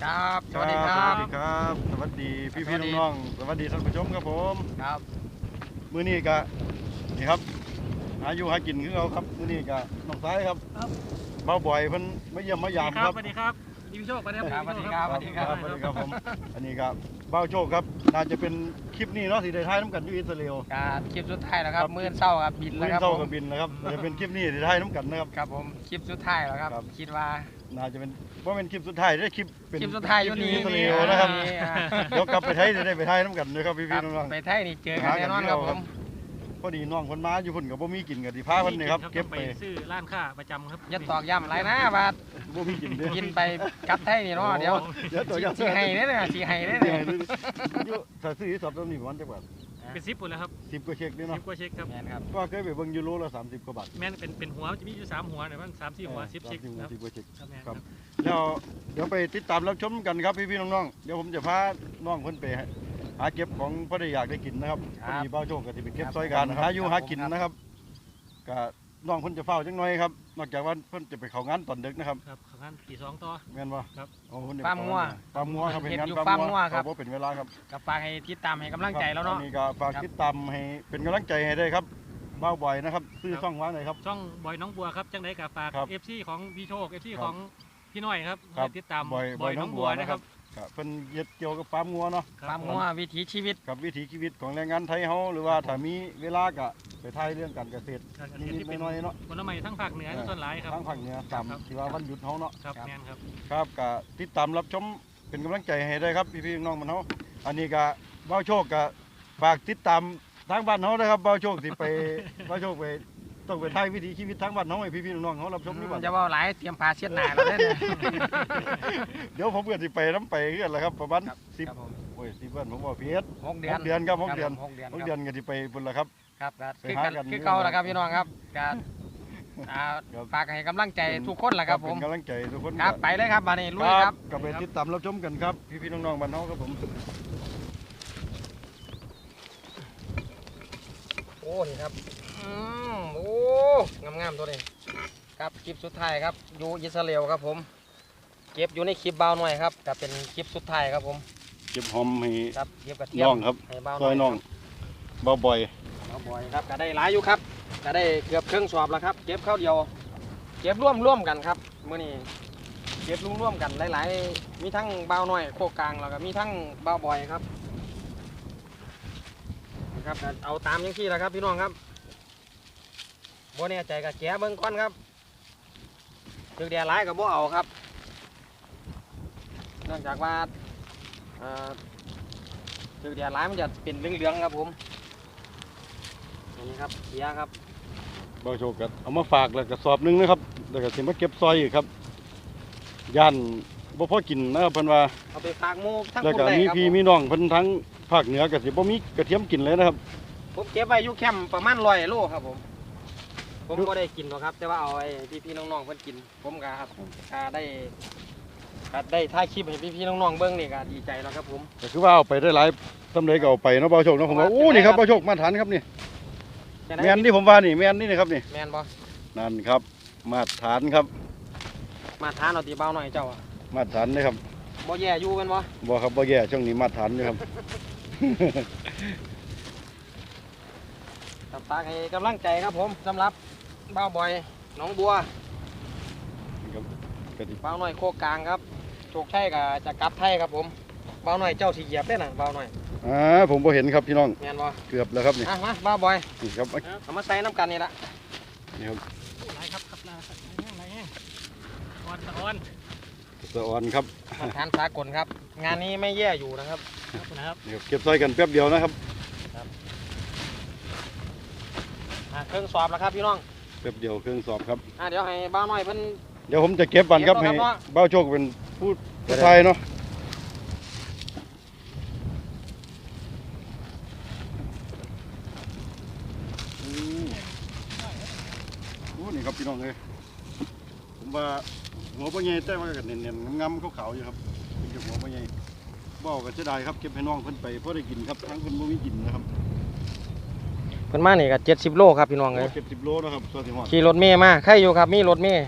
เนาะครับครับ ครับ สวัสดีครับ สวัสดีครับ สวัสดีพี่สวัพี่สดีน้องๆสวัสดีท่านผู้ชมครับผมครับมื้อนี้ก็นี่ครับหาอยู่หากินคือเราครับมื้อนี้ก็น้องซ้ายครับครับ เบาบ่อยเพิ่นมาเยี่ยมมายามครับสวัสดีครับดีพี่โชคสวัสดีครับสวัสดีครับสวัสดีครับสวัสดีครับผมอันนี้ก็เบ้าโชคครับ น่าจะเป็นคลิปนี้เนาะที่ได้ถ่ายน้ำกันอยู่อิสราเอลการคลิปสุดท้ายแล้วครับครับมื้อเช้าครับบินมื้แล้วอครับเช้าผมกับบินนะครับจะเป็นคลิปนี้ที่ถ่ายน้ำกันนะครับ ครับผมคลิปสุดท้ายแล้วครับ ครับ คิดว่าน่าจะเป็นว่าเป็นคลิปสุดท้ายได้คลิปเป็นคลิปสุดท้ายอยู่นี่อิสราเอลนะครับ อ่าเดี๋ยวกลับไปไทยจะได้ไปถ่ายน้ำกันนะครับพี่คพี่รับน้องไปไทยนี่เจอกันแน่นอนครับผมๆ พอดีน้องคนมาอยู่เพุ่นกับบ่มีกินกับที่พาเพิ่นนี่ครับเก็บไปซื้อร้านค้าประจำครับอย่าตอกย้ำอะไรนะว่าบ่มีกินเด้อกินไปกลับไทยนี่เนาะเดี๋ยวเดี๋ยวตัวอย่างสีให้เด้อเนี่ยสีให้เด้อเดี๋เนี่ยวยอยู่ถ้าซื้อที่สอบตรงนี้ประมาณจักบาทเป็นซิปหมดแล้วครับ10กว่าเช็คเด้อซิเนาะปกว่าเช็คครับแม่นครับก็เคยไปเบิ่งยูโรละ30กว่าบาทแม่นเป็นเป็นหัวจะมีอยู่สามหัวเนี่ยมันสามสี่หัวซิปเช็ค30ครับ10กว่าเช็คครับแม่นคครัรับบแล้วเดี๋ยวไปติดตามรับชมกันครับพี่ๆน้องๆเดี๋ยวผมจะพาน้องเพิ่นไป หาเก็บของพอได้อยากได้กินนะครับพอดีบ้าวโชคก็สิไปเก็บซอยกันหาอยู่หากินนะครับก็น้องเพิ่นจะเฝ้าจังหน่อยครับนอกจากว่าเพิ่นจะไปเข้างานตอนดึกนะครับครับของงานตีสองต่อ แม่นบ่ครับ โอ้เพิ่นจะฟาร์มงัวฟาร์มงัวครับเป็นเฮ็ดงานอยู่ฟาฟาร์ร์มมงังัววครับบ่เป็นเวลาครับกับฝากให้ติดตามให้กำลังใจแล้วเนาะอันนี้ก็ฝากครับ ติดตามให้เป็นกำลังใจให้ได้ครับบ้าวบ่อยนะครับซื้อช่องว่างไหนครับ ช่องบอยน้องบัวครับจังไดกับฝากครับเอฟซีของพี่โชคเอฟซีครับของพี่น้อยครับครับให้ติดตามบอยบอยน้องบัวบอยน้องบัวนะครับ ก็เพิ่นเฮ็ดเกี่ยวกับฟาร์มงัวเนาะฟาร์มงัววิถีชีวิต กับวิถีชีวิตของแรงงานไทยเฮาหรือว่าถ้ามีเวลาก็ไปถ่ายเรื่องการเกษตรการเกษตรนิดที่เป็นๆหน่อยๆเนาะผลไม้ทั้งภาคเหนือและส่วนหลายครับ ทางภาคเหนือตามครับ ที่ว่าวันหยุดเฮาเนาะ ครับครับแม่นครับครับก็ติดตามรับชมเป็นกำลังใจให้ได้ครับพี่ๆน้องๆมันเฮาอันนี้ก็บ้าวโชคก็ฝากติดตามทางบ้านเฮานะครับบ้าวโชคสิไปบ้าวโชคไปต้องไปถ่ายวิถีชีวิตทางบ้านเฮาให้พี่ๆน้องๆเฮารับชมนี่บัดจะว่าหลายเตรียมผ้าเช็ดหน้าแล้วเด้อเนี่ย เดี๋ยวผมก็สิไปน้ำไปเรื่อนแหละครับประมาณครับสิบครับผมโอ้ยสิบเดือนผมบอกเพียร หกเดือนหกเดือนครับหกเดือน หกเดือนหกครับเดือนก็สิไปพุ่นละครับ ครับก็ไปคือหากันกันคือเก่าแหละครับพี่น้องครับก็อ่าครับ ฝากให้กำลังใจทุกคนแหละครับผม เป็นกำลังใจทุกคนครับไปเลยครับมานี่ลุยครับก็ไปติดตามรับชมกันครับ พี่ๆน้องๆบ้านเฮาครับผม โอ้นี่ครับ อืมโอ้ งามๆตัวนี้ ครับคลิปสุดท้ายครับ อยู่อิสราเอลครับผม เก็บอยู่ในคลิปเบาหน่อยครับแต่เป็นคลิปสุดท้ายครับผมเก็บหอมให้ครับเก็บกระเทียมน้องครับให้เบาหซน่ออยยน้องบ่บ่อยเอาบ่อยครับก็ได้หลายอยู่ครับก็ได้เกือบครึ่งสอบแล้วครับ เก็บเข้าวเดียว เก็บร่วมร่วมกันครับมื้อนี้เก็บร่วมร่วมกันหลายๆมีทั้งเบาหน่อยโคกกลางแล้วก็มีทั้งเบาบ่อยครับนะครับก็เอาตามยังที่แล้วครับพี่น้องครับบ่แน่ใจกับแกะเบิ่งก่อนครับถึกแดดร้ายกับบ่เอาครับ เนื่องจากว่าเอ่อถึกแดดร้ายมันจะเป็นเหลืองๆครับผมอันนี้ครับเสียครับบ่โชคก็เอามาฝากแล้วก็สอบหนึงนะครับแล้วก็สิมาเก็บซอยอีกครับย่านบ่พอกินนะครับเพิ่นว่าเอาไปฝากหมูทั้งแล้วคนก็ได้มีครับพี่ผมมีน้องเพิ่นทั้งภาคเหนือก็สิบ่มีกระเทียมกินเลยนะครับผมเก็บไว้อยู่แคมป์ประมาณร้อยโลครับผม ผมก็ได้กินหรอกครับ แต่ว่าเอาไอ้พี่ๆน้องๆเพิ่นกิน ผมก็ครับก็ได้ ก็ได้ถ่ายคลิปให้พี่ๆน้องๆเบิ่งนี่ก็ดีใจแล้วครับผม ก็คือว่าเอาไปได้หลายสำเร็จก็เอาไปเนาะบ่าวโชคเนาะผมว่าโอ้นี่ครับบ่าวโชคมาตรฐานครับนี่จะได้แม่นที่ผมว่านี่แม่นนี่นะครับนี่แม่นบ่นั่นครับ มาตรฐานครับมาทานเอาตีเบาหน่อยเจ้าอะมาตรฐานนะครับบ่แย่อยู่แม่นบ่บ่ครับบ่แย่ช่วงนี้มาตรฐานอยู่ครับครับฝากให้กำลังใจครับผมสำหรับเบาบอยหนองบัวครับก็สิเบาหน่อยโคกกลางครับ โชคชัยก็จะกลับไทยครับผมเบาหน่อยเจ้าสิเหยียบได้น่ะเบาหน่อยอ่าผมบ่เห็นครับพี่น้อง แม่นบ่เกือบแล้วครับนี่อะมาเบาบอยนี่ครับเอามาใส่น้ำกันนี่ละนี่ครับหลายครับครับหลายครับหลายแห้งอ่อนสะอ่อนสะออนครับมาทานสากลครับ งานนี้ไม่แย่อยู่นะครับครับนะครับนี่ครับเก็บซอยกันแป๊บเดียวนะครับอะเครื่องสอบแล้วครับพี่น้องแป๊บเดียวเครื่องสอบครับ อะเดี๋ยวให้บ้าวน้อยเพิ่น เดี๋ยวผมจะเก็บบันครับเก็ให้บแล้วครับเบ้าโชคเป็น ผู้ผู้ชายเนาะอืมโอ้นี่ครับพี่น้องเลยผมว่าหัวปลาใหญ่แต่ว่าก็เนียนๆงำๆขาวๆอยู่ครับเป็นเก็บหัวปลาใหญ่บ่ก็จะได้ครับเก็บให้น้องเพิ่นไปเพราะได้กินครับทั้งเพิ่นบ่มีกินนะครับเพิ่นมานี่ก็70โลครับพี่น้องเอ้ยเจ็ดสิบโลนะครับส่วนที่หอดขี่รถเมย์มาใครอยู่ครับมีรถเมย์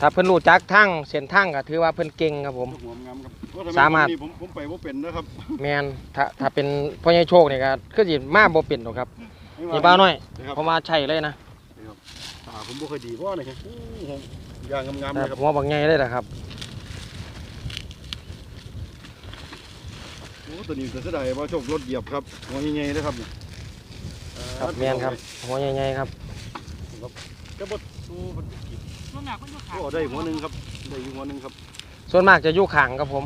ถ้าเพิ่นรู้จักทางเส้นทางก็ถือว่าเพิ่นเก่งครับผม หัวงามครับโอ้ทำไสามารถผนี่ผมผมไปว่าเป็นนะครับแมนถ้าถ้าเป็นพ่อใหญ่โชคนี่ก็คือสิมาบ่เป็นหรอกครับนี่บ้าวน้อยนะครับเพราะว่าใช่เลยนะตาผมบ่เคอยดีเพราะอะไรครับโอ้โหอย่างงามๆแต่เลยครับหัวบักใหญ่เลยนะครับ โอ้ตัวนี้จะเสียดายว่าโชครถเหยียบครับหัวใหญ่ๆเลยครับเนี่ยครับแมนครับหัวใหญ่ๆครับกระบดดูมันกิน ส่วนหนักมันอยู่ขาโอ้ได้หัวหนึ่งครับ ได้อยู่หัวหนึ่งครับ ส่วนมากจะอยู่ข้างครับผม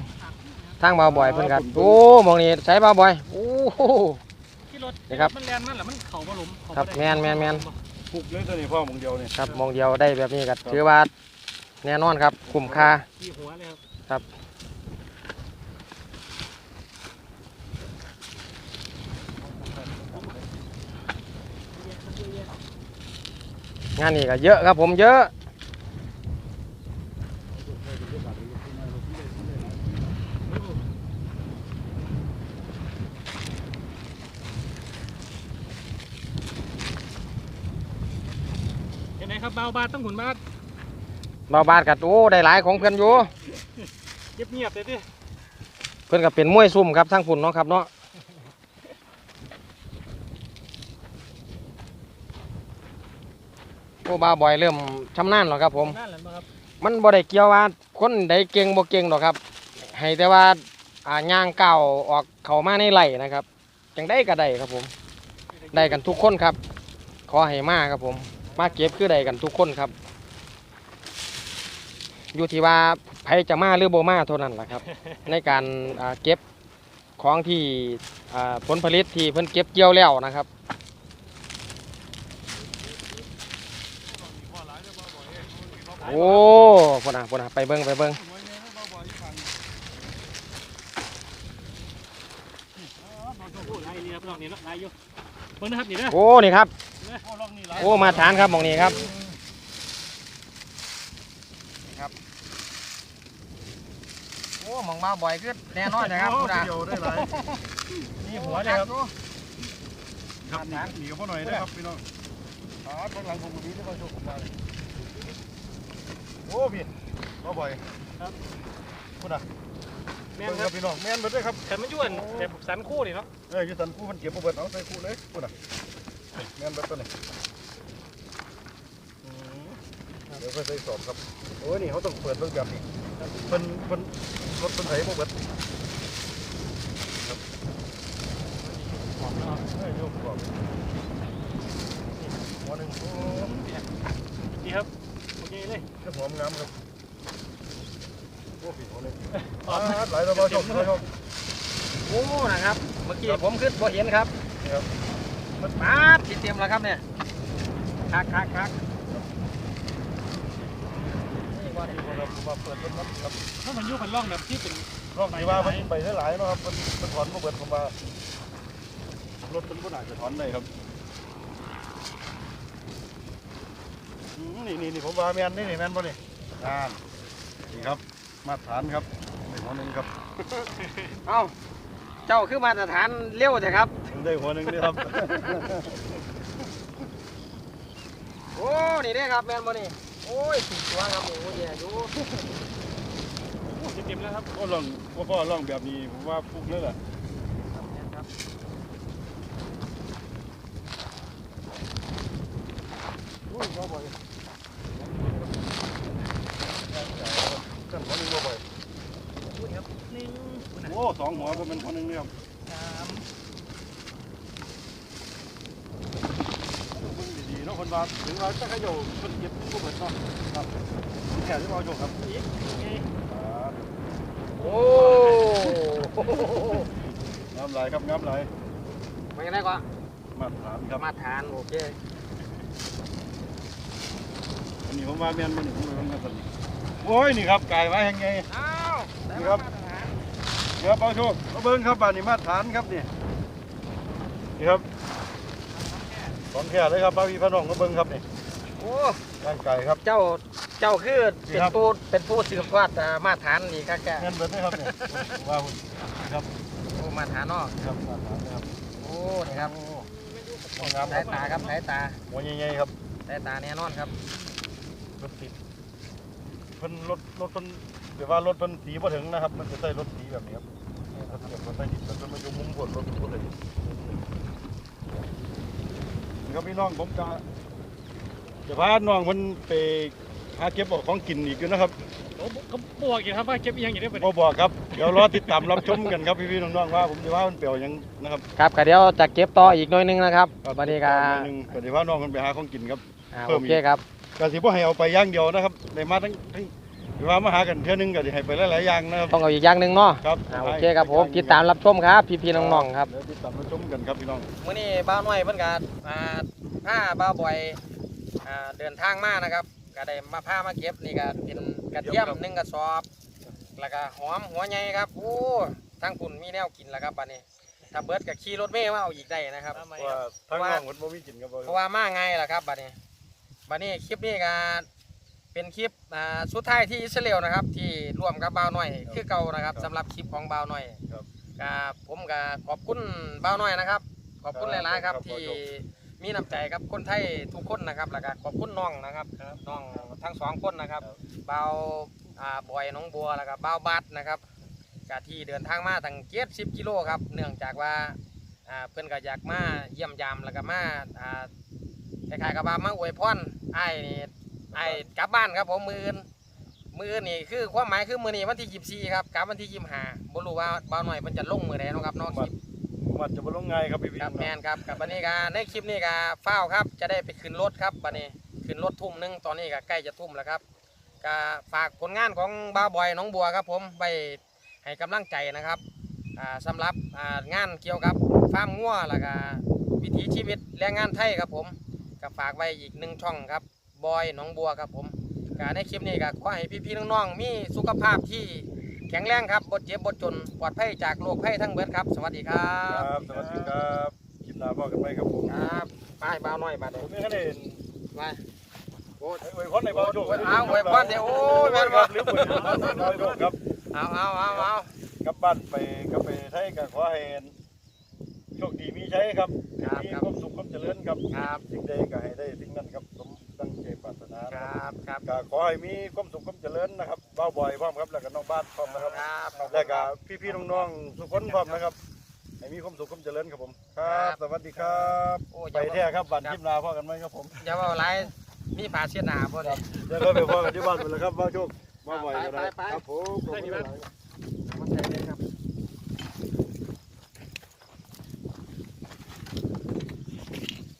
ทางบ่าวบอยเพิ่นครับ โอ้หมองนี้ใช้บ่าวบอยโอ้โห ที่รถนี่ครับมันแลนมันแหละมันเข่าบ่หลุมเข่าครับได้แม่นแม่นแม่นปุกเลยตัวนี้พ่อมองเดียวเนี่ยครับมองเดียวได้แบบนี้ก็ถือว่าแน่นอนครับคุ้มค่าที่หัวเลยครับครับ งานนี้ก็เยอะครับผมเยอะ เห็นไหมครั บเบาบาดต้องหุ่นบาดบาวบาดกัดโอ้ได้หลายของเพื่อนอยู่เงียบเงียบๆเลยดิเพื่อนก็เป็นมวยซุ่มครับทั้งฝุ่นเนาะครับเนาะโอ้บาวบอยเริ่มชำนาญแล้วครับผม นั่นแหละครับมันบ่ได้เกี่ยวว่าคนใดเก่งบ่เก่งหรอกครับ ให้แต่ว่าอ่าย่างก้าวออกเข้ามาในไหลนะครับจังได้ก็ได้ครับผม ได้กันทุกคนครับ ขอให้มาครับผม มาเก็บคือได้กันทุกคนครับ อยู่ที่ว่าใครจะมาหรือบ่มาเท่านั้นแหละครับ ในการอ่าเก็บของที่อ่าผลผลิตที่เพิ่นเก็บเกี่ยวแล้วนะครับ โอ้พุ่นน่ะพุ่นน่ะไปเบิ่งไปเบิ่งโอ้ลายนี่ครับลองนี่เนาะลายอยู่เบิ่งนะครับนี่เด้อโอ้นี่ครับ โอ้ลองนี่ลายโอ้ มาทานครับหมองนี้ครับโอ้หมองมาบ่อยขึ้นแน่นอนนะครับโอ้พุ่นน่ะเดียวได้หลายนี่หัวเลยครับครับหนีหนีกับพ่อหน่อยด้วยครับพี่น้องอ๋อข้างหลังผมมีที่พ่อโชคผมมาเลยโอ้พี่มาบ่อยครับคุณอะแม่เบิ่นงคครัรับบพี่น้องแม่นเบิดเลยครับแต่มันย้วนแต่สันคู่นี่เนาะเอ้ยอยูสันคู่มันเก็บบ่เบิดเอาใส่คู่เลยคุณอะ นี่แม่นเบิดตัวนี้อืมเดี๋ยวค่อยใส่สอบครับ โอ้ยนี่เขาต้องเปิดเบิ่งแบบนี้เพิ่นเพิ่นรถเพิ่นไถบ่เบิดหอมเนาะเฮ้ยโยมบอกหัวหนึ่งโอ้นี่ครับโอเคเลยยหอมงามครับโอ้ผิดหัวหนึ่งหอมอ่าหลายตัวบ่ชมบ่ชมโอ้นะครับ เมื่อกี้ผมขึ้นบ่เห็นครับนี่ครับ มันปาดสิเตรียมแล้วครับเนี่ยคักคักคักนี่ว่านี่ครับผมว่าเปิดเบิ่งครับครับถ้ามันอยู่เป็นร่องแบบที่เป็นร่อบไหนว่ามันไปหลายเนาะครับมันมันถอนบ่เบิดผมว่ารถมันบ่น่าจะถอนได้ครับนี่นี่นี่ผมว่าแมนนี่นี่แมนบ่นี่อ่านนี่ครับมาตรฐานครับได้หัวหนึ่งครับเอ้า เจ้าคือมาตรฐานเร็วเถอะครับ ได้หัวหนึ่งนี่ครับ โอ้ นี่ได้ครับแมนบ่นี่ โอ้ยสี่ตัวครับโอ้ยแย่อยู่โอ้จะเต็มแล้วครับก็ลองว่าพ่อลองแบบนี้ผมว่าฟุกเลยแหละครับแม่นครับโอ้ยบ่บ่อยกันหัวหนึ่งบ่บ่อย พูดครับหนึ่งพูดนะ โอ้สองหัวบ่เป็นหัวหนึ่งนี่ครับ สาม เบิ่งดีๆเนาะคน ว่าถึงว่าจะขยโยเพิ่นเก็บบ่เบิดเนาะครับแค่ที่ว่าโยกครับอีกโอเคอ่าโอ้งามหลครับงามหลายไม่ได้ก็มาตรฐานครับมาทานโอเคอันนี้ผมว่าแม่นบ่นี่ผมว่ามันกันโอ้ยนี่ครับไกายไว้แห่งไงนี่ครับเดี๋ยวเบาโชคมาเบิ้งครับบ้านนี้มาตรฐานครับนี่นี่ครับ ของแค่เลยครับป้าพี่พน้องมาเบิ้งครับนี่โอ้ร่างกายครับ เจ้าเจ้าคือนี่เป็นครับ ผู้เป็นผู้สืบทอดอ่ามาตรฐานนี่ครับแกเงินเบิดเลยครับนี่ผมว่าคุณครับโอ้มาตรฐานเนาะครับมาตรฐานนะครับโอ้นี่ครับโอ้หัวงามคสารัยบตาครับสายตาหัวใหญ่ๆครับสายตาแน่นอนครับรถติดเพิ่นรถรถเพิ่นเดี๋ยวว่ารถเพิ่นสีบ่ถึงนะครับ มันจะใส่รถสีแบบนี้ครับถ้าเทียบกับใต้ดินแล้วเพิ่นมาอยู่มุมบนรถบ่เลยนี่ ครับพี่น้องผมจะจะพาน้องเพิ่นไปหาเก็บเอาของกินอีกอยู่นะครับโอ้เขาบอกอยู่ครับว่าเก็บอีหยังอยู่ได้บ่บ่บอกครับเดี๋ยวรอติดตามรับชมกันครับพี่ๆน้องๆว่า ผมจะว่ามันเปลี่ยวหยังนะครับครับก็เดี๋ยวจะเก็บต่ออีกหน่อยหนึงนะครับครับวันนี้ก็หนึ่งก็สิพาน้องเพิ่นไปหาของกินครับ อ่าเพิ่โอมอีก เคครับก็สิบ่ให้เอาไปอย่างเดียวนะครับได้มาทั้งทั้งสิ ว่ามาหากันเทื่อนึงก็สิให้ไปหลายๆอย่างนะครับ ต้องเอาอีกอย่างหนึ่งเนาะครับอ่าโอเคครับผมติดตามรับชมครับพี่ๆน้องๆครับ เดี๋ยวติดตามรับชมกันครับพี่น้อง มื้อนี้บ้าวน้อยเพิ่นก็อ่าพาบ้าวบ่อยอ่าเดินทางมานะครับก็ได้มาพามาเก็บนี่ก็เป็นกระเทียมหนึ่งกระสอบ แล้วก็หอมหัวใหญ่ครับโอ้ทั้งคุณมีแนวกินแล้วครับบัดนี้ ถ้าเบิดก็ขี่รถเมล์มาเอาอีกได้นะครับ ว่าทางน้องเพิ่นบ่มีกินครับเพราะว่ามาไงล่ะครับบัดนี้บัดนี้คลิปนี้ก็ เป็นคลิปอ่าสุดท้ายที่อิสราเอลนะครับ ที่ร่วมกับบ่าวน้อยคือเก่านะครับสำหรับคลิปของบ่าวน้อยครับก็ผมก็ขอบคุณบ่าวน้อยนะครับ ขอบคุณหลายๆครับครับที่ขอบคุณมีน้ำใจกับคนไทยทุกคนนะครับแล้วก็ขอบคุณน้องนะครับน้องทั้งสองคนนะครับบ่าวอ่าบอยน้องบัวแล้วก็บ่าวบัตนะครับก็ที่เดินทางมาตั้งเจ็ดสิบกิโลครับ เนื่องจากว่าอ่าเพื่อนก็อยากมาเยี่ยมยามแล้วก็มาอ่าคล้ายๆกับว่ามาอวยพรไอ้ายนี่ ไอ้ายกลับบ้านครับผมมืออื่นมืออื่นนี่คือความหมายคือมือนี้วันที่ยี่สี่ครับกลับวันที่ยี่ห้าบ่รู้ว่าบ่าวหน่อยมันจะลงมือใดเนาะครับเนอกคลิปมันจะบ่ลงง่ายครับพี่ๆครับน้แมองนครับกับบันนี้ก็ในคลิปนี้ก็เฝ้าวครับ จะได้ไปขึ้นรถครับบันนี้ขึ้นรถทุ่มหนึงตอนนี้ก็ใกล้จะทุ่มแล้วครับก็ฝากผลงานของบ้าวบอยน้องบัวครับ ผมไปให้กำลังใจนะครับอ่าสำหรับอ่างานเกี่ยวกับฟาร์มงัวแล้วก็วิถีชีวิตแรงงานไทยครับผมก็ฝากไว้อีกหนึ่งช่องครับ บอยน้องบัวครับผมก็ในคลิปนี้ก็ขอให้พี่ๆน้องๆมีสุขภาพที่แข็งแรงครับบดเจ็บบดจนปลอดภัยจากโรคภัยทั้งเบิดครับ สวัสดีครัๆครับบสวัสดีครับคลิปหน้าพอกันไหมครับผมครับไปบ้าวน้อยบาดผเดียวมมีแค่นี้ไปโอ้ไว้พรในบ่าวโชคเอาไว้พรเดี๋ยวโอ้ยแม่นบ่ ลืมไว้บ่าวโชคครับเอาเอาเอาเอากลับบ้านไปก็ไปไทยก็ขอให้โชคดีมีชัยครับมีความสุขความเจริญครับครับ สิ่งใดก็ให้ได้สิ่งนั้นครับ ก็ขอให้มีความสุขความเจริญนะครับบ้าวบ่อยพร้อมครับแล้วก็น้องบ้านพร้อมนะครับครับแล้วก็พี่ๆน้องๆทุกคนพร้อมนะครับให้มีความสุขความเจริญครับผมครับสวัสดีครับโอ้ย ไปแท้ครับบ้านทิมนาพ่อกันไหมครับผมอย่าว่าไรมีผาเสียหนาพอดีเดี๋ยวเราไปพ่อกันที่บ้านไปเลยครับบ้าวโชคบ้าวบ่อยกันนะไปไปไปครับผมขอบคุณหลายมันใส่ได้